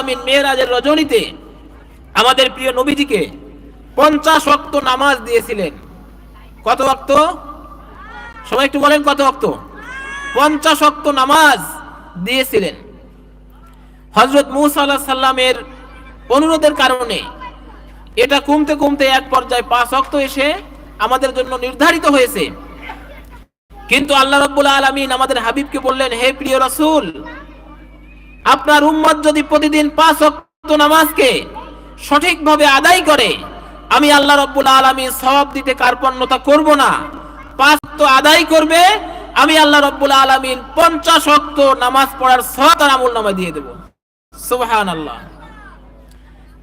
আলমিন মেয়েরাজের রজনীতে আমাদের প্রিয় নবীজিকে পঞ্চাশ অক্ত নামাজ দিয়েছিলেন। কত অক্ত সবাই একটু বলেন কত অক্ত পঞ্চাশ অক্ত নামাজ দিয়েছিলেন। হজরত মুসা সাল্লামের অনুরোধের কারণে এটা কমতে কমতে এক পর্যায়ে পাঁচ অক্ত এসে আমাদের জন্য নির্ধারিত হয়েছে। কিন্তু আল্লাহ রব্বুল আলমিন আমাদের হাবিবকে বললেন, হে প্রিয় রসুল আপনার উম্মত যদি প্রতিদিন পাঁচ অক্ত নামাজকে সঠিকভাবে আদায় করে, আমি আল্লাহ রব্বুল আলমী সব দিতে কার্পণ্যতা করব না। পাঁচ তো আদায় করবে, আমি আল্লাহ রব্বুল আলমিন পঞ্চাশ অক্ত নামাজ পড়ার সব তার আমল নামা দিয়ে দেব। সুবহান আল্লাহ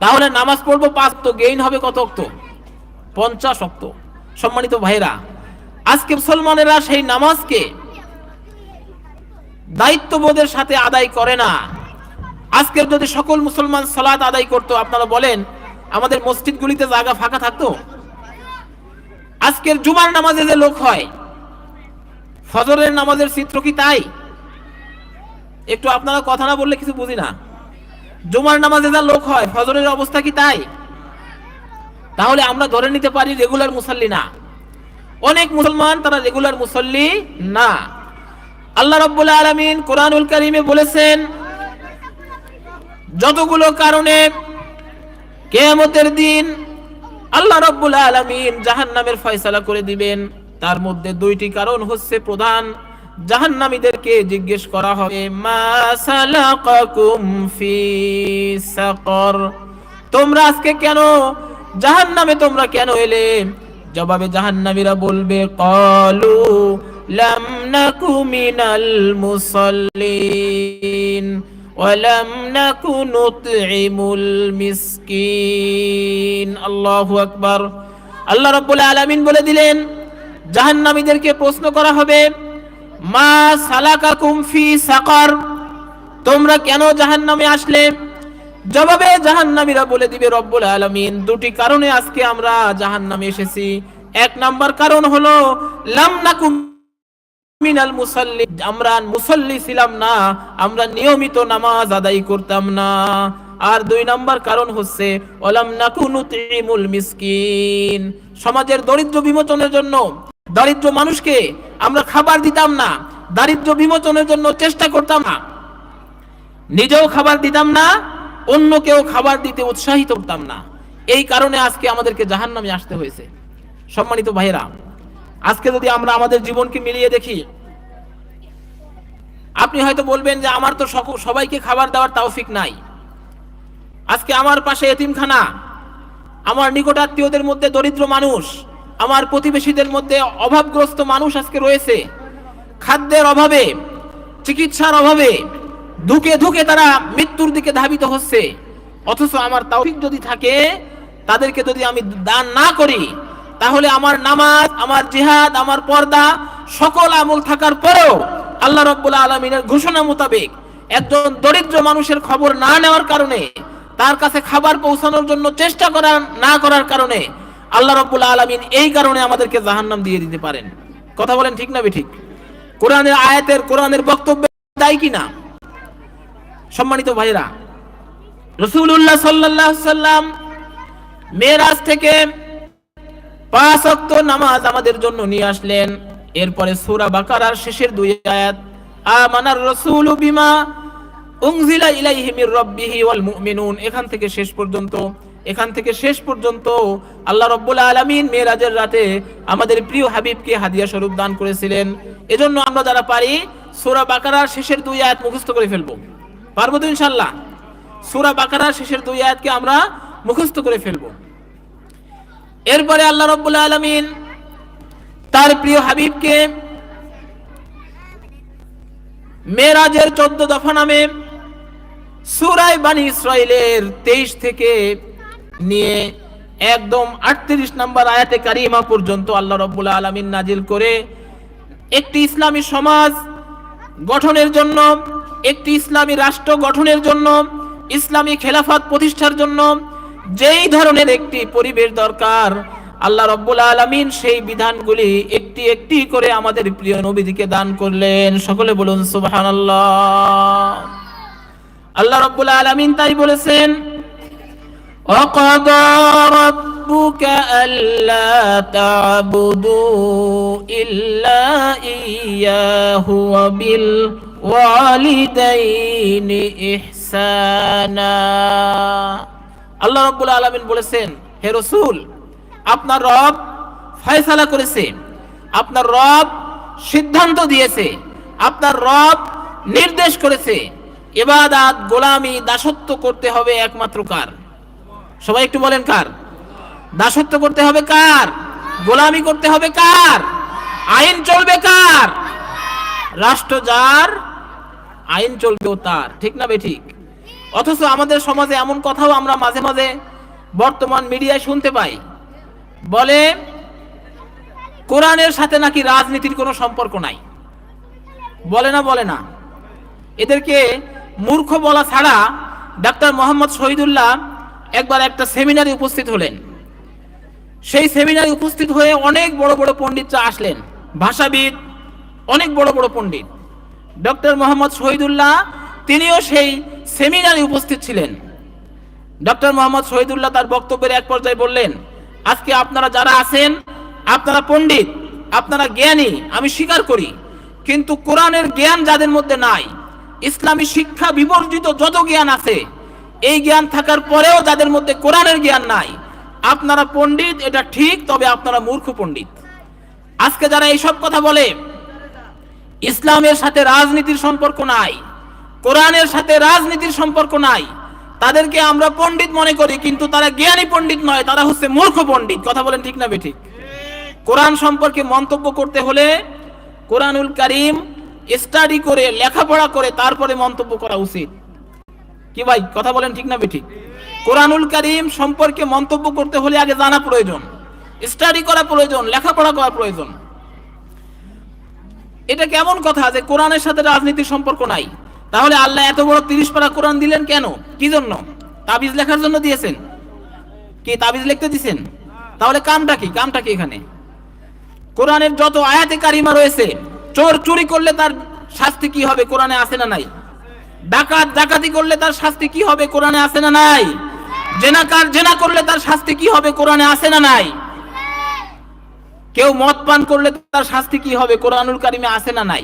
তাহলে নামাজ পড়ব পাঁচ তো গেইন হবে কত অক্ত পঞ্চাশ অক্ত সম্মানিত ভাইরা আজকে মুসলমানেরা সেই নামাজকে দায়িত্ববোধের সাথে আদায় করে না। আজকের যদি সকল মুসলমান সালাত আদায় করতো, আপনারা বলেন, আমাদের মসজিদগুলিতে জায়গা ফাঁকা থাকতো? আজকের জুমার নামাজে যে লোক হয়, ফজরের নামাজের চিত্র কি তাই? একটু আপনারা কথা না বললে কিছু বুঝি না। জুমার নামাজে যা লোক হয়, ফজরের অবস্থা কি তাই? তাহলে আমরা ধরে নিতে পারি রেগুলার মুসল্লি না। অনেক মুসলমান তারা রেগুলার মুসল্লি না। আল্লাহ রব্বুল আলমিন কোরআনুল করিমে বলেছেন, যতগুলো কারণে কেয়ামতের দিন আল্লাহ রব্বুল আলমিন জাহান নামের ফয়সালা করে দিবেন, তার মধ্যে দুইটি কারণ হচ্ছে প্রধান, জাহান্নামীদেরকে জিজ্ঞেস করা হবে তোমরা আজকে কেন, জাহান্নামে তোমরা কেন এলে? জবাবে জাহান্নামীরা বলবে, কলু লাম নাকু মিনাল মুসাল্লিন ولم نكن نطعم المسكين আল্লাহু আকবার আল্লাহ রাব্বুল আলামিন বলে দিলেন জাহান্নামীদেরকে প্রশ্ন করা হবে মা সালাকাকুম ফি সাকার তোমরা কেন জাহান্নামে আসলে জবাবে জাহান্নামীরা বলে দিবে রব্বুল আলামিন দুটি কারণে আজকে আমরা জাহান্নামে এসেছি এক নাম্বার কারণ হলো লাম নাকুম মিনাল মুসাল্লি, আমরা মুসল্লি ছিলাম না, আমরা নিয়মিত নামাজ আদায় করতাম না। আর দুই নাম্বার কারণ হচ্ছে ওলাম নাকুনু তিমুল মিসকিন। সমাজের দরিদ্র বিমোচনের জন্য, দরিদ্র মানুষকে আমরা খাবার দিতাম না, দারিদ্র বিমোচনের জন্য চেষ্টা করতাম না। নিজেও খাবার দিতাম না, অন্যকেও খাবার দিতে উৎসাহিত করতাম না। এই কারণে আজকে আমাদেরকে জাহান্নামে আসতে হয়েছে। সম্মানিত ভাইরা আজকে যদি আমরা আমাদের জীবনকে মিলিয়ে দেখি, আপনি হয়তো বলবেন যে আমার তো সবাইকে খাবার দেওয়ার তাওফিক নাই। আজকে আমার পাশে এতিমখানা, আমার নিকটাত্মীয়দের মধ্যে দরিদ্র মানুষ, আমার প্রতিবেশীদের মধ্যে অভাবগ্রস্ত মানুষ আজকে রয়েছে। খাদ্যের অভাবে, চিকিৎসার অভাবে, ধুকে ধুকে তারা মৃত্যুর দিকে ধাবিত হচ্ছে। অথচ আমার তাওফিক যদি থাকে, তাদেরকে যদি আমি দান না করি তাহলে আমার নামাজ, আমার জিহাদ, আমার পর্দা সকল আমল থাকার পরেও আল্লাহ রব্বুল আলমিনের ঘোষণা মোতাবেক একজন দরিদ্র মানুষের খবর না নেওয়ার কারণে, তার কাছে খাবার পৌঁছানোর জন্য চেষ্টা করা, না করার কারণে আল্লাহ রব্বুল আলমিন এই কারণে আমাদেরকে জাহান্নাম দিয়ে দিতে পারেন। কথা বলেন ঠিক না ঠিক কোরআনের আয়াতের, কোরআনের বক্তব্য দায়ী কিনা সম্মানিত ভাইরা রসুল্লাহ সাল্লাহ সাল্লাম মেয়েরাজ থেকে পাঁচ অক্ত নামাজ আমাদের জন্য নিয়ে আসলেন। এরপরে সূরা বাকারার শেষের দুই আয়াত আমানার রাসূলু বিমা উনজিলা ইলাইহি মির রাব্বিহি ওয়াল মুমিনুন। এখান থেকে শেষ পর্যন্ত, এখান থেকে শেষ পর্যন্ত আল্লাহ রব্বুল আলামিন মেরাজের রাতে আমাদের প্রিয় হাবিবকে হাদিয়া স্বরূপ দান করেছিলেন। এজন্য আমরা যারা পারি, সূরা বাকারার শেষের দুই আয়াত মুখস্থ করে ফেলব। পারব তো ইনশাআল্লাহ? সূরা বাকারার শেষের দুই আয়াতকে আমরা মুখস্থ করে ফেলব। এরপরে আল্লাহ রব্বুল আলমিন তার প্রিয় হাবিবকে মেরাজের চোদ্দ দফা নামে সুরাই বানি ইসরায়েলের তেইশ থেকে নিয়ে একদম আটত্রিশ নম্বর আয়াতে কারিমা পর্যন্ত আল্লাহ রব্বুল আলমিন নাজিল করে একটি ইসলামী সমাজ গঠনের জন্য, একটি ইসলামী রাষ্ট্র গঠনের জন্য, ইসলামী খেলাফত প্রতিষ্ঠার জন্য যেই ধরনের একটি পরিবেশ দরকার আল্লাহ রব্বুল আলমিন সেই বিধানগুলি একটি একটি করে আমাদের প্রিয় নবীদিকে দান করলেন সকলে বলুন সুবহানাল্লাহ আল্লাহ রব্বুল আলামিন তাই বলেছেন وقضى ربك ألا تعبدوا إلا إياه وبالوالدين إحسانا আল্লাহ রব্বুল আলামিন বলেছেন, হে রসুল, আপনার রব ফয়সালা করেছে, আপনার রব সিদ্ধান্ত দিয়েছে, আপনার রব নির্দেশ করেছে। এবাদাত গোলামি, দাসত্ব করতে হবে একমাত্র কার? সবাই একটু বলেন কার? দাসত্ব করতে হবে কার? গোলামি করতে হবে কার? আইন চলবে কার? রাষ্ট্র যার, আইন চলবেও তার। ঠিক না বে ঠিক? অথচ আমাদের সমাজে এমন কথাও আমরা মাঝে মাঝে বর্তমান মিডিয়ায় শুনতে পাই। বলে, কোরআনের সাথে নাকি রাজনীতির কোনো সম্পর্ক নাই। বলে না বলে না। এদেরকে মূর্খ বলা ছাড়া ডাক্তার মোহাম্মদ শহীদুল্লাহ একবার একটা সেমিনারে উপস্থিত হলেন। সেই সেমিনারে উপস্থিত হয়ে অনেক বড় বড় পণ্ডিতরা আসলেন। ভাষাবিদ, অনেক বড় বড় পণ্ডিত। ডক্টর মোহাম্মদ শহীদুল্লাহ তিনিও সেই সেমিনারে উপস্থিত ছিলেন। ডক্টর মোহাম্মদ শহীদুল্লাহ তার বক্তব্যের এক পর্যায়ে বললেন, আজকে আপনারা যারা আছেন, আপনারা পণ্ডিত, আপনারা জ্ঞানী, আমি স্বীকার করি, কিন্তু কোরআনের জ্ঞান যাদের মধ্যে নাই, ইসলামী শিক্ষা বিবর্জিত যত জ্ঞান আছে, এই জ্ঞান থাকার পরেও যাদের মধ্যে কোরআনের জ্ঞান নাই, আপনারা পণ্ডিত, এটা ঠিক, তবে আপনারা মূর্খ পণ্ডিত। আজকে যারা এইসব কথা বলে, ইসলামের সাথে রাজনীতির সম্পর্ক নাই কোরআনের সাথে রাজনীতির সম্পর্ক নাই। তাদেরকে আমরা পণ্ডিত মনে করি কিন্তু তারা জ্ঞানী পণ্ডিত নয় তারা হচ্ছে মূর্খ পণ্ডিত। কথা বলেন ঠিক না বেঠিক? কোরআন সম্পর্কে মন্তব্য করতে হলে কোরআনুল কারিম স্টাডি করে লেখাপড়া করে তারপরে মন্তব্য করা উচিত। কি ভাই কথা বলেন ঠিক না বেঠিক? কোরআনুল কারিম সম্পর্কে মন্তব্য করতে হলে আগে জানা প্রয়োজন। স্টাডি করা প্রয়োজন লেখাপড়া করা প্রয়োজন। এটা কেমন কথা যে কোরআনের সাথে রাজনীতির সম্পর্ক নাই? তাহলে আল্লাহ এত বড় তিরিশ পারা কোরআন দিলেন কেন? কি জন্য? তাবিজ লেখার জন্য দিয়েছেন। কি তাবিজ লিখতে দিছেন? তাহলে কামটা কি? কামটা কি এখানে? কোরআনের যত আয়াতে কারিমা রয়েছে, চোর চুরি করলে তার শাস্তি কি হবে? কোরআনে আছে না নাই? ডাকাত ডাকাতি করলে তার শাস্তি কি হবে? কোরআনে আছে না নাই? জেনাকার জেনা করলে তার শাস্তি কি হবে? কোরআনে আছে না নাই? কেউ মদ পান করলে তার শাস্তি কি হবে? কোরআনুল কারিমে আছে না নাই?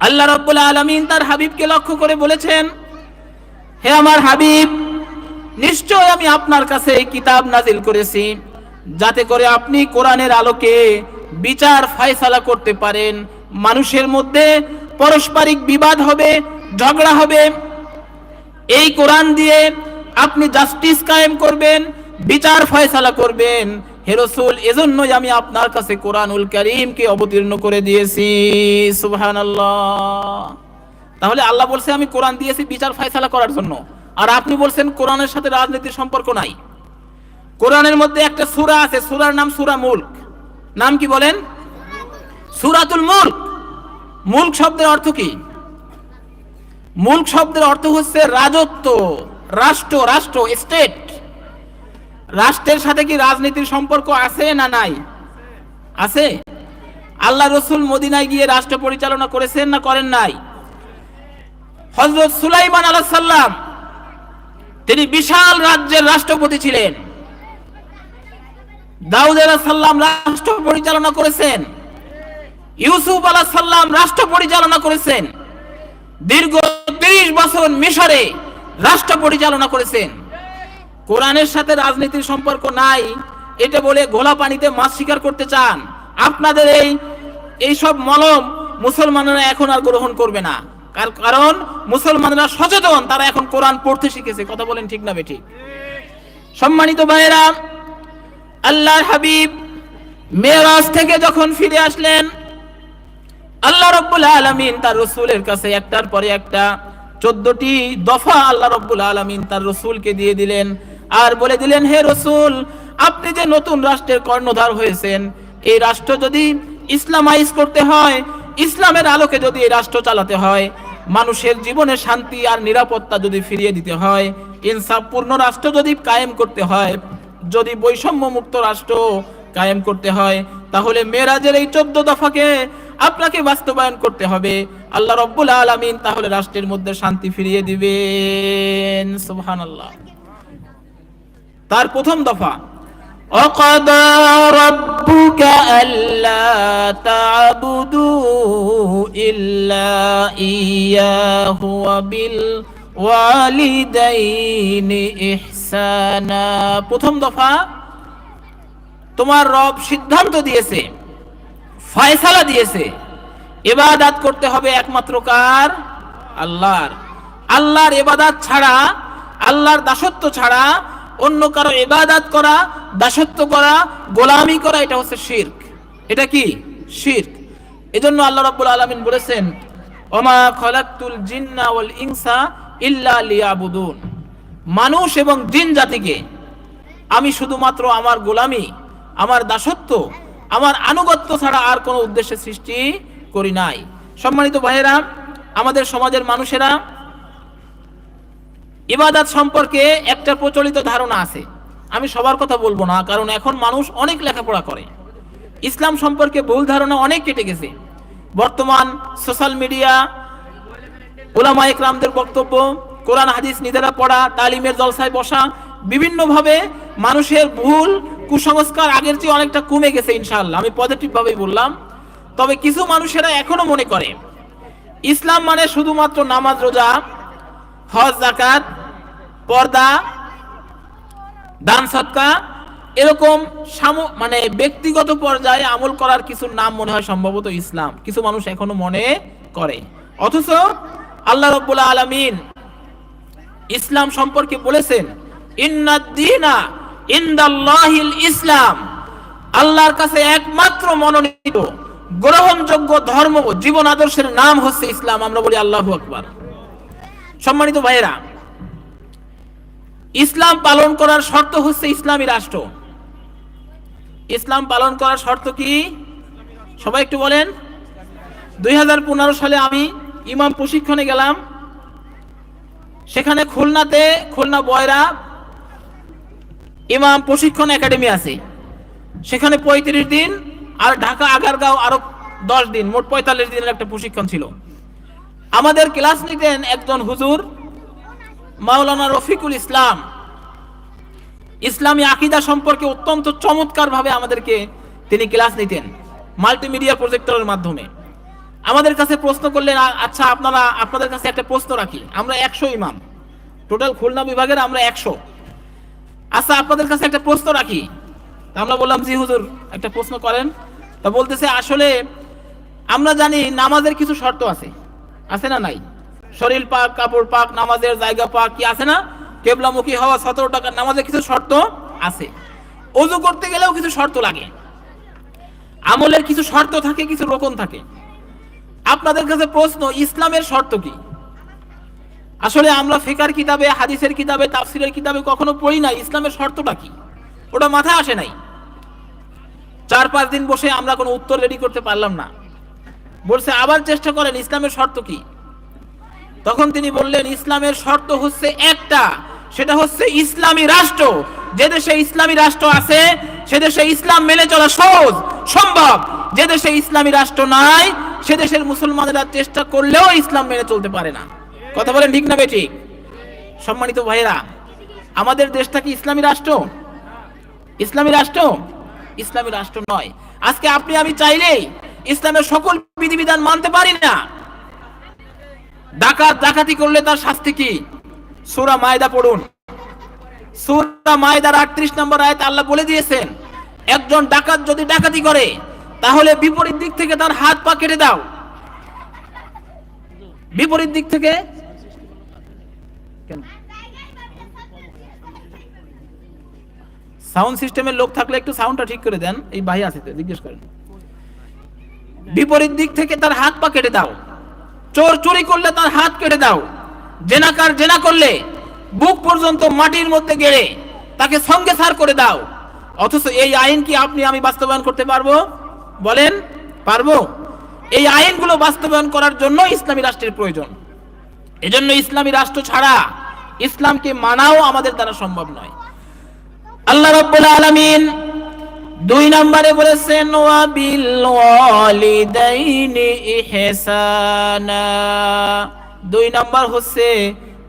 আল্লাহ রব্বুল আলামিন তার হাবিবকে লক্ষ্য করে বলেছেন, হে আমার হাবিব, নিশ্চয় আমি আপনার কাছে এই কিতাব নাজিল করেছি, যাতে করে আপনি কোরআনের আলোকে বিচার ফায়সালা করতে পারেন। মানুষের মধ্যে পারস্পরিক বিবাদ হবে, ঝগড়া হবে। এই কোরআন দিয়ে আপনি জাস্টিস কায়েম করবেন, বিচার ফয়সালা করবেন। হে রসুল, এজন্যই আমি আপনার কাছে কোরআনুল করিমকে অবতীর্ণ করে দিয়েছি। সুবহানাল্লাহ। তাহলে আল্লাহ বলছে, আমি কোরআন দিয়েছি বিচার ফয়সালা করার জন্য। আর আপনি বলছেন, কোরআনের সাথে রাজনীতির সম্পর্ক নাই। কোরআনের মধ্যে একটা সূরা আছে, সূরার নাম সূরা মুলক। নাম কি বলেন? সূরাতুল মুলক। মুলক শব্দের অর্থ কি? মুলক শব্দের অর্থ হচ্ছে রাজত্ব, রাষ্ট্র রাষ্ট্র, স্টেট। রাষ্ট্রের সাথে কি রাজনীতির সম্পর্ক আছে না নাই? আছে? আল্লাহ রসুল মদিনায় গিয়ে রাষ্ট্র পরিচালনা করেছেন না করেন নাই? হজরত সুলাইমান আলাহ সাল্লাম তিনি বিশাল রাজ্যের রাষ্ট্রপতি ছিলেন। দাউদ আলাহ সাল্লাম রাষ্ট্র পরিচালনা করেছেন। ইউসুফ আলাহ সাল্লাম রাষ্ট্র পরিচালনা করেছেন। দীর্ঘ তিরিশ বছর মিশরে রাষ্ট্র পরিচালনা করেছেন। কোরআনের সাথে রাজনীতির সম্পর্ক নাই, এটা বলে ঘোলা পানিতে মাছ শিকার করতে চান। আপনাদের এই এই সব মলম মুসলমানরা এখন আর গ্রহণ করবে না। কার- কারণ মুসলমানরা সচেতন, তারা এখন কোরআন পড়তে শিখেছে। কথা বলেন ঠিক না বেঠিক সম্মানিত ভাইয়েরা, আল্লাহর হাবিব মেরাজ থেকে যখন ফিরে আসলেন, আল্লাহ রব্বুল আলামিন তার রসুলের কাছে একটার পরে একটা, চোদ্দটি দফা আল্লাহ রব্বুল আলমিন তার রসুলকে দিয়ে দিলেন। আর বলে দিলেন, হে রসুল, আপনি যে নতুন রাষ্ট্রের কর্ণধার হয়েছেন, এই রাষ্ট্র যদি ইসলামাইজ করতে হয়, ইসলামের আলোকে যদি এই রাষ্ট্র চালাতে হয়, মানুষের জীবনে শান্তি আর নিরাপত্তা যদি ফিরিয়ে দিতে হয়, ইনসাফপূর্ণ রাষ্ট্র যদি কায়েম করতে হয়, যদি বৈষম্য মুক্ত রাষ্ট্র কায়েম করতে হয়, তাহলে মেরাজের এই চোদ্দ দফাকে আপনাকে বাস্তবায়ন করতে হবে। আল্লাহ রব্বুল আলমিন তাহলে রাষ্ট্রের মধ্যে শান্তি ফিরিয়ে দিবেন। সুবহানাল্লাহ। তার প্রথম দফা وقضى ربك ألا تعبدوا إلا إياه وبالوالدين إحسانا প্রথম দফা তোমার রব সিদ্ধান্ত দিয়েছে ফয়সালা দিয়েছে এবাদাত করতে হবে একমাত্র কার আল্লাহর আল্লাহর এবাদাত ছাড়া আল্লাহর দাসত্ব ছাড়া অন্য কারও এবাদাত করা, দাসত্ব করা, গোলামি করা, এটা হচ্ছে শির্ক। এটা কি? শির্ক। এজন্য আল্লাহ রাব্বুল আলামিন বলেছেন, ওমা খলাকতুল জিন্না ওয়াল ইনসা ইল্লা লিয়াবুদুন। মানুষ এবং জিন জাতিকে আমি শুধুমাত্র আমার গোলামি, আমার দাসত্ব, আমার আনুগত্য ছাড়া আর কোনো উদ্দেশ্যে সৃষ্টি করি নাই। সম্মানিত ভাইয়েরা, আমাদের সমাজের মানুষেরা ইবাদাত সম্পর্কে একটা প্রচলিত ধারণা আছে। আমি সবার কথা বলব না, কারণ এখন মানুষ অনেক লেখাপড়া করে। ইসলাম সম্পর্কে ভুল ধারণা অনেক কেটে গেছে। বর্তমান সোশ্যাল মিডিয়া ওলামা একরামদের বক্তব্য, কোরআন, হাদিস নিজেরা পড়া, তালিমের জলসায় বসা, বিভিন্নভাবে মানুষের ভুল কুসংস্কার আগের চেয়ে অনেকটা কমে গেছে ইনশাআল্লাহ। আমি পজিটিভ ভাবেই বললাম। তবে কিছু মানুষেরা এখনও মনে করে, ইসলাম মানে শুধুমাত্র নামাজ, রোজা হজ জাকাত পর্দা, দান, সৎকা, এরকম মানে ব্যক্তিগত পর্যায়ে আমল করার কিছু নাম মনে হয় সম্ভবত ইসলাম। কিছু মানুষ এখনও মনে করে। অথচ আল্লাহ রব্বুল আলামিন ইসলাম সম্পর্কে বলেছেন ইন্নাদ্দিনা ইন্দাল্লাহিল ইসলাম। আল্লাহর কাছে একমাত্র মনোনীত, গ্রহণযোগ্য ধর্ম জীবন আদর্শের নাম হচ্ছে ইসলাম। আমরা বলি আল্লাহু আকবার। সম্মানিত ভাইয়েরা, ইসলাম পালন করার শর্ত হচ্ছে ইসলামী রাষ্ট্র। ইসলাম পালন করার শর্ত কি? সবাই একটু বলেন। দুই হাজার পনেরো সালে আমি ইমাম প্রশিক্ষণে গেলাম। সেখানে খুলনাতে, খুলনা বয়রা ইমাম প্রশিক্ষণ একাডেমি আছে। সেখানে পঁয়ত্রিশ দিন আর ঢাকা, আগারগাঁও আরও দশ দিন, মোট পঁয়তাল্লিশ দিনের একটা প্রশিক্ষণ ছিল। আমাদের ক্লাস নিতেন একজন হুজুর, মাওলানা রফিকুল ইসলাম। ইসলামী আকিদা সম্পর্কে অত্যন্ত চমৎকার ভাবে আমাদেরকে তিনি ক্লাস নিতেন মাল্টিমিডিয়া প্রজেক্টরের মাধ্যমে। আমাদের কাছে প্রশ্ন করলেন আচ্ছা আপনারা, আপনাদের কাছে একটা প্রশ্ন রাখি। আমরা একশো ইমাম। টোটাল খুলনা বিভাগের আমরা একশো। আচ্ছা আপনাদের কাছে একটা প্রশ্ন রাখি। আমরা বললাম, জি হুজুর, একটা প্রশ্ন করেন। তা বলতেছে, আসলে আমরা জানি নামাজের কিছু শর্ত আছে। আছে না নাই? শরীর পাক, কাপড় পাক, নামাজের জায়গা পাক কি আছে না? কেবলামুখী হওয়া সতেরো টাকার নামাজের কিছু শর্ত আছে। অজু করতে গেলেও কিছু শর্ত লাগে। আমলের কিছু শর্ত থাকে, কিছু রোকন থাকে। আপনাদের কাছে প্রশ্ন, ইসলামের শর্ত কি? আসলে আমরা ফেকার কিতাবে, হাদিসের কিতাবে, তাফসিরের কিতাবে কখনো পড়ি না ইসলামের শর্তটা কি? ওটা মাথায় আসে নাই। চার পাঁচ দিন বসে আমরা কোনো উত্তর রেডি করতে পারলাম না। বলছে, আবার চেষ্টা করেন, ইসলামের শর্ত কি? তখন তিনি বললেন, ইসলামের শর্ত হচ্ছে একটা, সেটা হচ্ছে ইসলামী রাষ্ট্র। যে দেশে ইসলামী রাষ্ট্র আছে, সে দেশে ইসলাম মেনে চলা সহজ, সম্ভব। যে দেশে ইসলামী রাষ্ট্র নাই, সে দেশের মুসলমানেরা চেষ্টা করলেও ইসলাম মেনে চলতে পারে না। কথা বলেন ঠিক না বেঠিক? সম্মানিত ভাইয়েরা, আমাদের দেশটা কি ইসলামী রাষ্ট্র? ইসলামী রাষ্ট্র? ইসলামী রাষ্ট্র নয়। আজকে আপনি আমি চাইলেই ইসলামের সকল বিধিবিধান মানতে পারি না। ডাকাত ডাকাতি করলে তার শাস্তি কি? সূরা মায়দা পড়ুন। সূরা মায়দার 38 নম্বর আয়াত আল্লাহ বলে দিয়েছেন, একজন ডাকাত যদি ডাকাতি করে, তাহলে বিপরীত দিক থেকে তার হাত পা কেটে দাও। বিপরীত দিক থেকে সাউন্ড সিস্টেমের লোক থাকলে একটু সাউন্ডটা ঠিক করে দেন, এই ভাই আছে জিজ্ঞেস করেন। বিপরীত দিক থেকে তার হাত পা কেটে দাও। চোর চুরি করলে তার হাত কেটে দাও। জেনাকার জেনা করলে বুক পর্যন্ত মাটির মধ্যে গেড়ে তাকে সঙ্গে সার করে দাও। অথচ এই আইন কি আপনি আমি বাস্তবায়ন করতে পারব? বলেন, পারব? এই আইনগুলো বাস্তবায়ন করার জন্য ইসলামী রাষ্ট্রের প্রয়োজন। এজন্য ইসলামী রাষ্ট্র ছাড়া ইসলামকে মানাও আমাদের দ্বারা সম্ভব নয়। আল্লাহ রব্বুল আলামিন দুই নম্বরে বলেছেন দুই নম্বর হচ্ছে,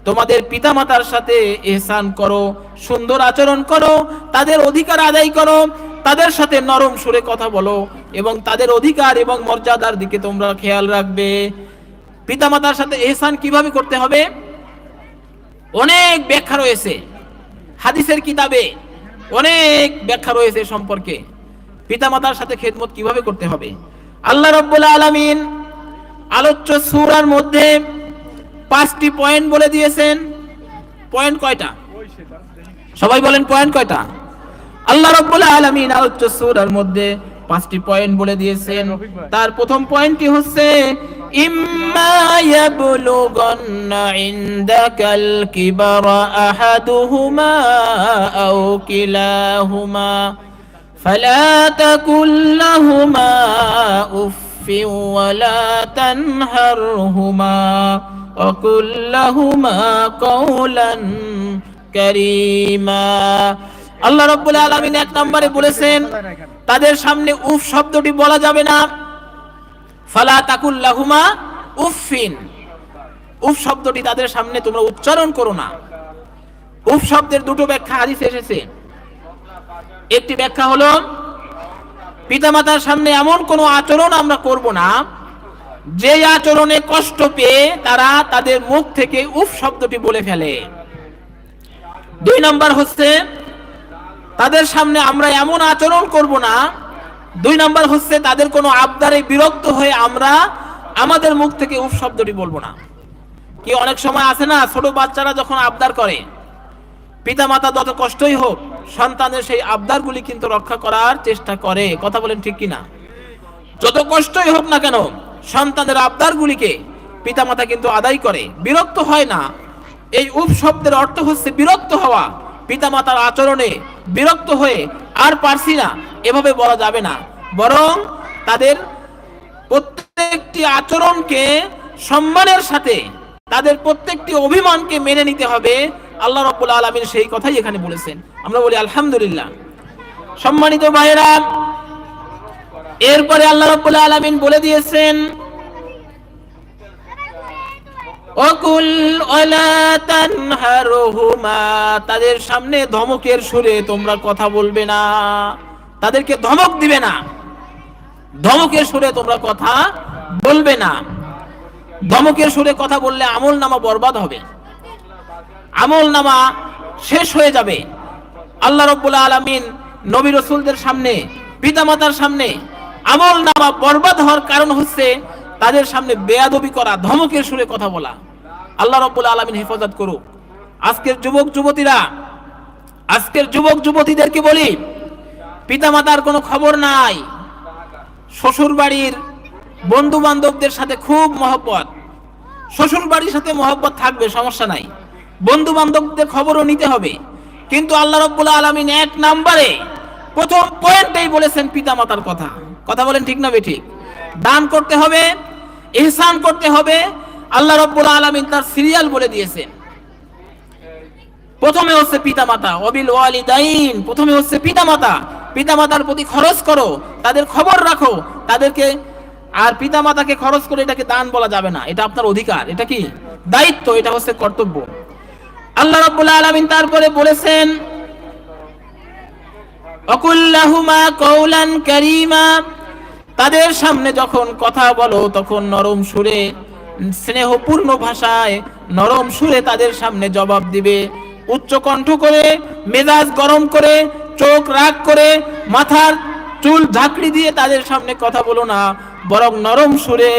তোমাদের পিতামাতার সাথে এহসান করো, সুন্দর আচরণ করো, তাদের অধিকার আদায় করো, তাদের সাথে নরম সুরে কথা বলো এবং তাদের অধিকার এবং মর্যাদার দিকে তোমরা খেয়াল রাখবে। পিতামাতার সাথে এহসান কীভাবে করতে হবে? অনেক ব্যাখ্যা রয়েছে। হাদিসের কিতাবে অনেক ব্যাখ্যা রয়েছে সম্পর্কে। পিতামাতার সাথে খেদমত কীভাবে করতে হবে? আল্লাহ রব্বুল আলামিন আলোচ্য সুরার মধ্যে পাঁচটি পয়েন্ট বলে দিয়েছেন। পয়েন্ট কয়টা? সবাই বলেন পয়েন্ট কয়টা? আল্লাহ রব্বুল আলামিন আলোচ্য সুরার মধ্যে পাঁচটি পয়েন্ট বলে দিয়েছেন তার প্রথম পয়েন্টটি হচ্ছে ইম্মা ইয়াবলুগান্না ইনদাকাল কিবারা আহাদুহুমা আও কিলাহুমা فلا تقل لهما اف ولا تنهرهما وقل لهما قولا كريما আল্লাহ রব্বুল আলামিন এক নম্বরে বলেছেন, তাদের সামনে উফ শব্দটি বলা যাবে না। ফালা তাকুল লাহুমা উফিন উফ শব্দটি তাদের সামনে তোমরা উচ্চারণ করো না। উফ শব্দের দুটো ব্যাখ্যা হাদিসে এসেছে। একটি ব্যাখ্যা হলো, পিতামাতার সামনে এমন কোনো আচরণ আমরা করব না যে আচরণে কষ্ট পেয়ে তারা তাদের মুখ থেকে উফ শব্দটি বলে ফেলে। দুই নম্বর হচ্ছে তাদের সামনে আমরা এমন আচরণ করব না। দুই নম্বর হচ্ছে তাদের কোনো আবদারে বিরক্ত হয়ে আমরা আমাদের মুখ থেকে উফ শব্দটি বলব না। কি অনেক সময় আছে না, ছোট বাচ্চারা যখন আবদার করে পিতা মাতা যত কষ্টই হোক, সন্তানের সেই আবদারগুলি কিন্তু রক্ষা করার চেষ্টা করে। কথা বলেন ঠিক কিনা? যত কষ্টই হোক না কেন, সন্তানের আবদারগুলিকে পিতামাতা কিন্তু আদায় করে। বিরক্ত হয় না। এই উপ শব্দের অর্থ হচ্ছে বিরক্ত হওয়া। পিতামাতার আচরণে বিরক্ত হয়ে আর পারছি না, এভাবে বলা যাবে না। বরং তাদের প্রত্যেকটি আচরণকে সম্মানের সাথে, তাদের প্রত্যেকটি অভিমানকে মেনে নিতে হবে। আল্লাহ রব্বুল আলমীর সেই কথাই এখানে বলেছেন। আমরা বলি, আলহামদুলিল্লাহ। সম্মানিত ভাইরা এরপরে আল্লাহ রব্বুল আলমিন বলে দিয়েছেন তাদের সামনে ধমকের সুরে তোমরা কথা বলবে না, তাদেরকে ধমক দিবে না, ধমকের সুরে তোমরা কথা বলবে না। ধমকের সুরে কথা বললে আমল নামা বরবাদ হবে, আমল নামা শেষ হয়ে যাবে। আল্লাহ রব্বুল আলমিন নবী রসুলদের সামনে, পিতামাতার সামনে আমল নামা বরবাদ হওয়ার কারণ হচ্ছে তাদের সামনে বেয়াদবি করা, ধমকের সুরে কথা বলা। আল্লাহ রব্বুল আলমিন হেফাজত করুক। আজকের যুবক যুবতীরা, আজকের যুবক যুবতীদেরকে বলি, পিতামাতার কোনো খবর নাই। শ্বশুর বাড়ির বন্ধু বান্ধবদের সাথে খুব মহব্বত। শ্বশুর বাড়ির সাথে মহব্বত থাকবে, সমস্যা নাই। বন্ধু বান্ধবদের খবরও নিতে হবে। কিন্তু আল্লাহ রব্বুল আলমিন এক নাম্বারে প্রথম পয়েন্টেই বলেছেন পিতামাতার কথা। কথা বলেন ঠিক না বে ঠিক? দান করতে হবে ইহসান করতে হবে। আল্লাহ রব্বুল আলমিন তার সিরিয়াল বলে দিয়েছেন। প্রথমে হচ্ছে পিতামাতা, অবিল ওয়ালিদাইন। প্রথমে হচ্ছে পিতামাতা। পিতামাতার প্রতি খরচ করো, তাদের খবর রাখো, তাদেরকে আর পিতামাতাকে খরচ করে এটাকে দান বলা যাবে না। এটা আপনার অধিকার। এটা কি? দায়িত্ব, এটা হচ্ছে কর্তব্য। আল্লাহ রাব্বুল আলামিন তারপরে বলেছেন অকুল্লাহুমা কৌলান কারীমা। তাদের সামনে যখন কথা বলো, তখন নরম সুরে, স্নেহপূর্ণ ভাষায় নরম সুরে তাদের সামনে জবাব দিবে। উচ্চ কণ্ঠ করে, মেজাজ গরম করে, চোখ রাগ করে, মাথার চুল ঝাঁকড়ি দিয়ে তাদের সামনে কথা বলো না, বরং নরম সুরে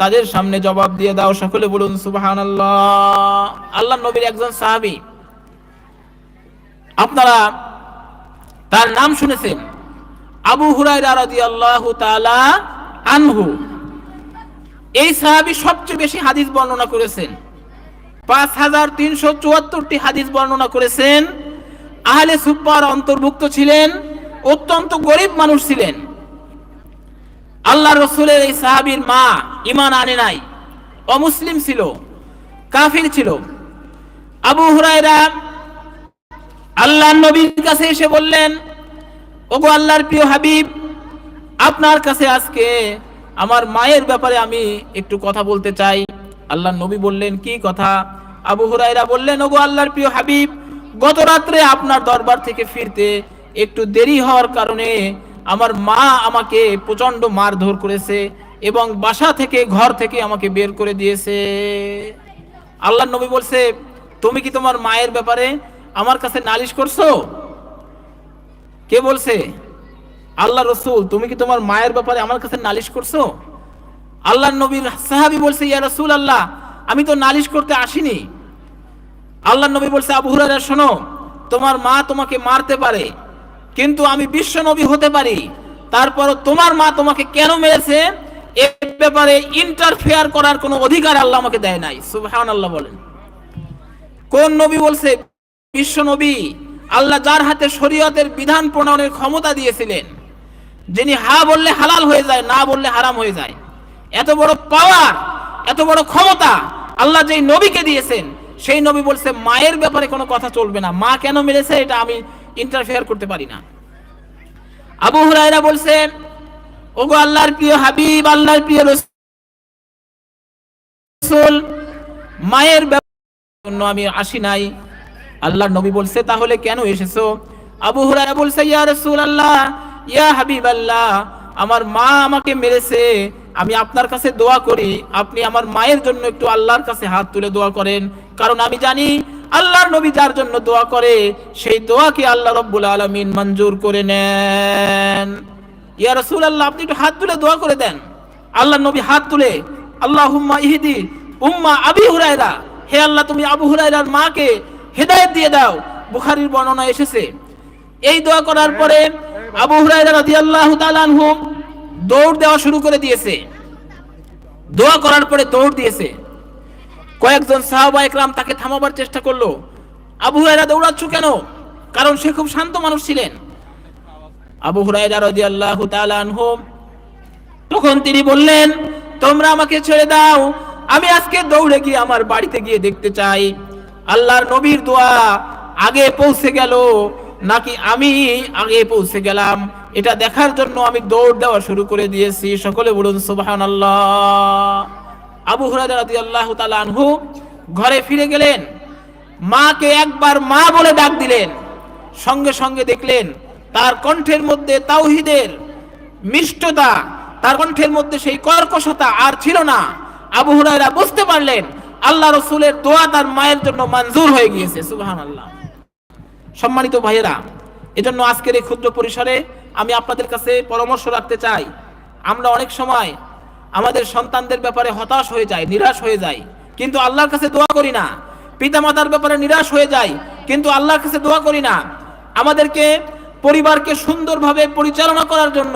তাদের সামনে জবাব দিয়ে দাও। সকলে বলুন সুবাহান আল্লাহ আল্লাহ নবীর একজন সাহাবি, আপনারা তার নাম শুনেছেন? আবু হুরায়রা রাদিয়াল্লাহু তাআলা আনহু। এই সাহাবী সবচেয়ে বেশি হাদিস বর্ণনা করেছেন। পাঁচ হাজার তিনশো চুয়াত্তরটি হাদিস বর্ণনা করেছেন। আহলে সুপার অন্তর্ভুক্ত ছিলেন, অত্যন্ত গরিব মানুষ ছিলেন। আল্লাহ রসুলের এই সাহাবীর মা ইমান আনে নাই, অমুসলিম ছিল, কাফির ছিল। আবু হুরায়রা আল্লাহ নবীর কাছে এসে বললেন ওগো আল্লাহর প্রিয় হাবিব, আপনার কাছে আজকে আমার মায়ের ব্যাপারে আমি একটু কথা বলতে চাই। আল্লাহ নবী বললেন, কি কথা? আবু হুরাইরা বললেন, ওগো আল্লাহর প্রিয় হাবিব, গত রাত্রে আপনার দরবার থেকে ফিরতে একটু দেরি হওয়ার কারণে আমার মা আমাকে প্রচণ্ড মারধর করেছে এবং বাসা থেকে, ঘর থেকে আমাকে বের করে দিয়েছে। আল্লাহ নবী বলছে, তুমি কি তোমার মায়ের ব্যাপারে আমার কাছে নালিশ করছ? কে বলছে? আল্লাহ রসুল, তুমি কি তোমার মায়ের ব্যাপারে আমার কাছে নালিশ করছ? আল্লাহ নবীর সাহাবি বলছে, ইয়া রসুল আল্লাহ আমি তো নালিশ করতে আসিনি। আল্লাহ নবী বলছে, আবু হুরায়রা, শোনো, তোমার মা তোমাকে মারতে পারে, কিন্তু আমি বিশ্ব নবী হতে পারি। তারপর তোমার মা তোমাকে কেন মেরেছে? এ ব্যাপারে ইন্টারফেয়ার করার কোনো অধিকার আল্লাহ আমাকে দেয় নাই। সুবহান আল্লাহ বলেন। কোন নবী বলছে, বিশ্ব নবী আল্লাহ যার হাতে শরীয়তের বিধান প্রণয়নের ক্ষমতা দিয়েছিলেন, যিনি হা বললে হালাল হয়ে যায়, না বললে হারাম হয়ে যায়। এত বড় পাওয়ার এত বড় ক্ষমতা আল্লাহ যেই নবীকে দিয়েছেন, সেই নবী বলছে, মায়ের ব্যাপারে কোনো কথা চলবে না। মা কেন মেরেছে, এটা আমি ইন্টারফেয়ার করতে পারি না। আবু হুরায়রা বলছে, ওগো আল্লাহর প্রিয় হাবিব, আল্লাহর প্রিয় রসুল, মায়ের ব্যাপারে আমি আসি নাই। আল্লাহর নবী বলছে, তাহলে কেন এসেছ? আবু হুরায়রা বলছে, ইয়া রাসূলুল্লাহ, ইয়া হাবিবাল্লাহ, আমার মা আমাকে মেরেছে, আমি আপনার কাছে দোয়া করি, আপনি আমার মায়ের জন্য একটু আল্লাহর কাছে হাত তুলে দোয়া করেন। কারণ আমি জানি, আল্লাহর নবী যার জন্য দোয়া করে, সেই দোয়াকে আল্লাহ রব্বুল আলামিন মঞ্জুর করে নেন। ইয়া রাসূলুল্লাহ, আপনি একটু হাত তুলে দোয়া করে দেন। আল্লাহ নবী হাত তুলে, আল্লাহুম্মা ইহদি, উম্মা আবি হুরায়রা, হে আল্লাহ, তুমি আবু হুরায়রার মাকে হেদায়েত দিয়ে দাও। বুখারির বর্ণনা এসেছে। এই দোয়া করার পরে আবু হুরায়রা রাদিয়াল্লাহু তাআলা আনহু দৌড় দেওয়া শুরু করে দিয়েছে। দোয়া করার পরে দৌড় দিয়েছে। কয়েকজন সাহাবা একরাম তাকে থামাবার চেষ্টা করল। আবু হুরায়রা দৌড়াচ্ছ কেন? কারণ সে খুব শান্ত মানুষ ছিলেন। আবু হুরায়রা রাদিয়াল্লাহু তাআলা আনহু তখন তিনি বললেন, তোমরা আমাকে ছেড়ে দাও। আমি আজকে দৌড়ে গিয়ে আমার বাড়িতে গিয়ে দেখতে চাই। আল্লাহর নবীর দোয়া আগে পৌঁছে গেল, নাকি আমি আগে পৌঁছে গেলাম? এটা দেখার জন্য আমি দৌড় দেওয়া শুরু করে দিয়েছি। সকলে বলুন সুবাহান আল্লাহ আবু রাদিয়াল্লাহু তাআলা আনহু ঘরে ফিরে গেলেন। মাকে একবার মা বলে ডাক দিলেন। সঙ্গে সঙ্গে দেখলেন, তার কণ্ঠের মধ্যে তাওহিদের মিষ্টতা, তার কণ্ঠের মধ্যে সেই কর্কশতা আর ছিল না। আবু হুরায়রা বুঝতে পারলেন আল্লাহ রসুলের দোয়া তার মায়ের জন্য মঞ্জুর হয়ে গিয়েছে সুবহান আল্লাহ সম্মানিত ভাইয়েরা, এজন্য আজকের এই ক্ষুদ্র পরিসরে আমি আপনাদের কাছে পরামর্শ রাখতে চাই। আমরা অনেক সময় আমাদের সন্তানদের ব্যাপারে হতাশ হয়ে যাই, নিরাশ হয়ে যাই, কিন্তু আল্লাহর কাছে দোয়া করি না। পিতামাতার ব্যাপারে নিরাশ হয়ে যাই, কিন্তু আল্লাহর কাছে দোয়া করি না। আমাদেরকে, পরিবারকে সুন্দরভাবে পরিচালনা করার জন্য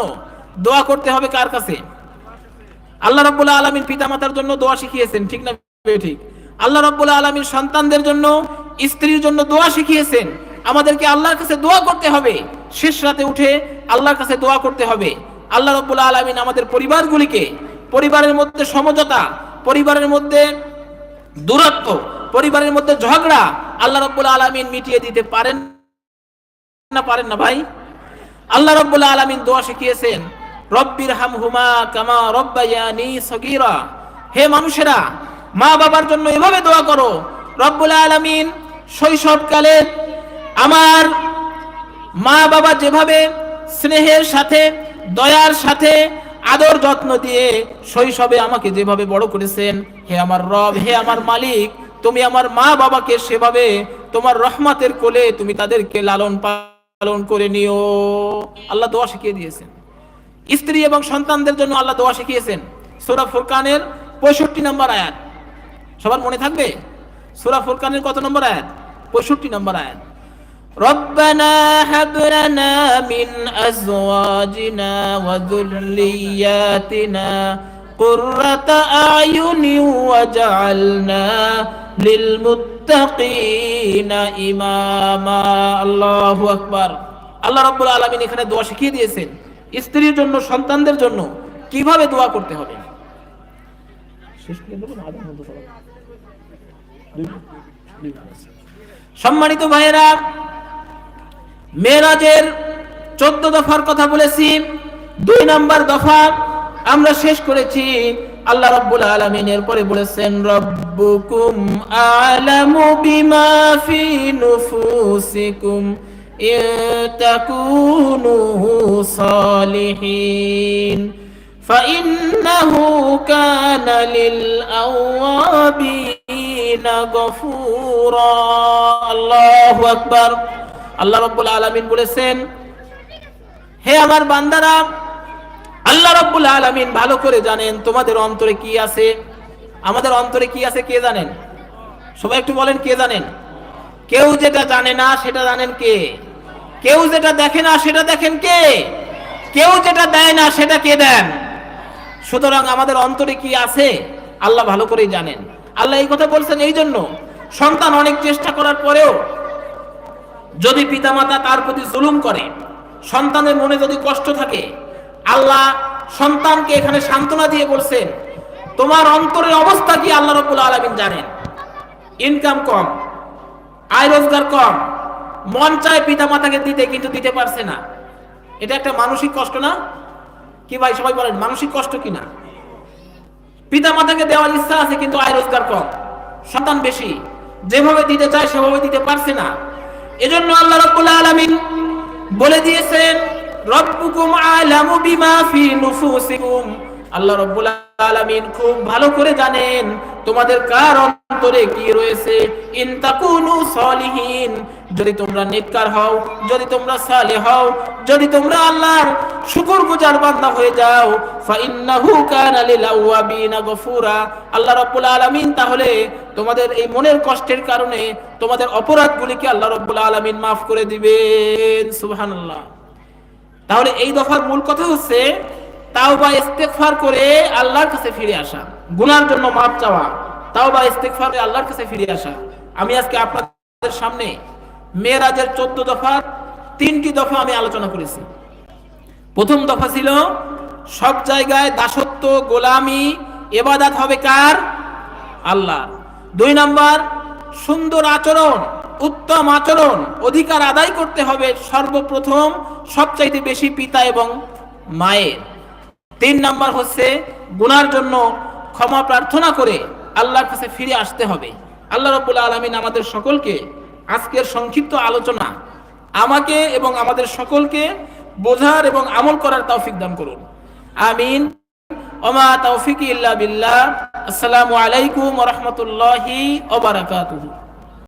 দোয়া করতে হবে কার কাছে? আল্লাহ রাব্বুল আলামিন পিতামাতার জন্য দোয়া শিখিয়েছেন, ঠিক না? ঠিক। আল্লাহ রাব্বুল আলামিন সন্তানদের জন্য, স্ত্রীর জন্য দোয়া শিখিয়েছেন। আমাদেরকে আল্লাহর কাছে দোয়া করতে হবে। শেষ রাতে উঠে আল্লাহর কাছে দোয়া করতে হবে। আল্লাহ রাব্বুল আলামিন আমাদের পরিবারগুলিকে, পরিবারের মধ্যে সমঝোতা, পরিবারের মধ্যে দূরত্ব, পরিবারের মধ্যে ঝগড়া আল্লাহ রাব্বুল আলামিন মিটিয়ে দিতে পারেন না পারেন না ভাই? আল্লাহ রাব্বুল আলামিন দোয়া শিখিয়েছেন রব্বির হামহুমা কামা রব্বায়ানি সগীরা। হে মানুষেরা মা বাবার জন্য এভাবে দোয়া করো। রব্বুল আলামিন শৈশবকালে আমার মা বাবা যেভাবে স্নেহের সাথে, দয়ার সাথে, আদর যত্ন দিয়ে শৈশবে আমাকে যেভাবে বড় করেছেন, হে আমার রব, হে আমার মালিক, তুমি আমার মা বাবাকে সেভাবে তোমার রহমাতের কোলে তুমি তাদেরকে লালন পালন করে নিও। আল্লাহ দোয়া শিখিয়ে দিয়েছেন। স্ত্রী এবং সন্তানদের জন্য আল্লাহ দোয়া শিখিয়েছেন। সূরা ফুরকানের পঁয়ষট্টি নম্বর আয়াত। সবার মনে থাকবে সূরা ফুরকানের কত নম্বর আয়াত পঁয়ষট্টি নম্বর আয়াত ربنا هب لنا من أزواجنا وذرياتنا قرة أعين وجعلنا লিলমুত্তাকিনা ইমামা আল্লাহু আকবার আল্লাহ রাব্বুল আলামিন এখানে দোয়া শিখিয়ে দিয়েছেন স্ত্রীর জন্য সন্তানদের জন্য কিভাবে দোয়া করতে হবে শেষ করে দেবো না সম্মানিত ভাইয়েরা মেরাজের চোদ্দ দফার কথা বলেছি দুই নাম্বার দফা আমরা শেষ করেছি আল্লাহ রাব্বুল আলামিন এরপরে বলেছেন রব্বুকুম আলামু বিমা ফি নুফুসিকুম ইন তাকুনু সালিহিন فإنه كان للأوابين তোমাদের অন্তরে কি আছে। আমাদের অন্তরে কি আছে কে জানেন? সবাই একটু বলেন কে জানেন? কেউ যেটা জানে না সেটা জানেন কে? কেউ যেটা দেখে না সেটা দেখেন কে? কেউ যেটা দেয় না সেটা কে দেন? সুতরাং আমাদের অন্তরে কি আছে? আল্লাহ ভালো করেই জানেন। আল্লাহ এই কথা বলছেন এই জন্য সন্তান অনেক চেষ্টা করার পরেও যদি পিতামাতা তার প্রতি জুলুম করে, সন্তানের মনে যদি কষ্ট থাকে, আল্লাহ সন্তানকে এখানে সান্ত্বনা দিয়ে বলছেন, তোমার অন্তরের অবস্থা কি আল্লাহ রব্বুল আলমিন জানেন? ইনকাম কম, আয় রোজগার কম, মন চায় পিতামাতাকে দিতে কিন্তু দিতে পারছে না। এটা একটা মানসিক কষ্ট না? কি ভাই সবাই বলেন, মানসিক কষ্ট কি না? পিতা মাতাকে দেওয়ার ইচ্ছা আছে, কিন্তু আয় রোজগার কম। সন্তান বেশি। যেভাবে দিতে চায়, সেভাবে দিতে পারছে না। এজন্য আল্লাহ রাব্বুল আলামিন বলে দিয়েছেন, রব্বুকুম আলামু বিমা ফি নুফুসিকুম। আল্লাহ রাব্বুল আলামিন খুব ভালো করে জানেন, তোমাদের কার অন্তরে কি রয়েছে। ইন তাকুনু সলিহিন। যদি তোমরা নেককার হও, যদি তোমরা সালে হও, যদি তোমরা আল্লাহর শুকরগুজার বান্দা হয়ে যাও আল্লাহ তাহলে তোমাদের এই মনের কষ্টের কারণে তোমাদের অপরাধগুলিকে আল্লাহ মাফ করে দিবেন, সুবহানাল্লাহ। তাহলে এই দফার মূল কথা হচ্ছে তাও বা করে আল্লাহর কাছে ফিরে আসা। গুনার জন্য মাপ চাওয়া তাও বা ইস্তেগফার করে আল্লাহর কাছে ফিরে আসা। আমি আজকে আপনাদের সামনে মেয়েরাজের চোদ্দ দফা, তিনটি দফা আমি আলোচনা করেছি। প্রথম দফা ছিল, সব জায়গায় দাসত্ব, গোলামি, এবাদাত হবে কার? আল্লাহ দুই নাম্বার, সুন্দর আচরণ, উত্তম আচরণ, অধিকার আদায় করতে হবে সর্বপ্রথম, সবচাইতে বেশি পিতা এবং মায়ের। তিন নাম্বার হচ্ছে, গুনার জন্য ক্ষমা প্রার্থনা করে আল্লাহর কাছে ফিরে আসতে হবে। আল্লাহ রব্বুল আলমিন আমাদের সকলকে আজকের সংক্ষিপ্ত আলোচনা আমাকে এবং আমাদের সকলকে বোঝার এবং আমল করার তৌফিক দান করুন। আমিন। ওমা তৌফিক ইল্লা বিল্লাহ। আসসালামু আলাইকুম ওয়া রাহমাতুল্লাহি ওয়া বারাকাতুহু।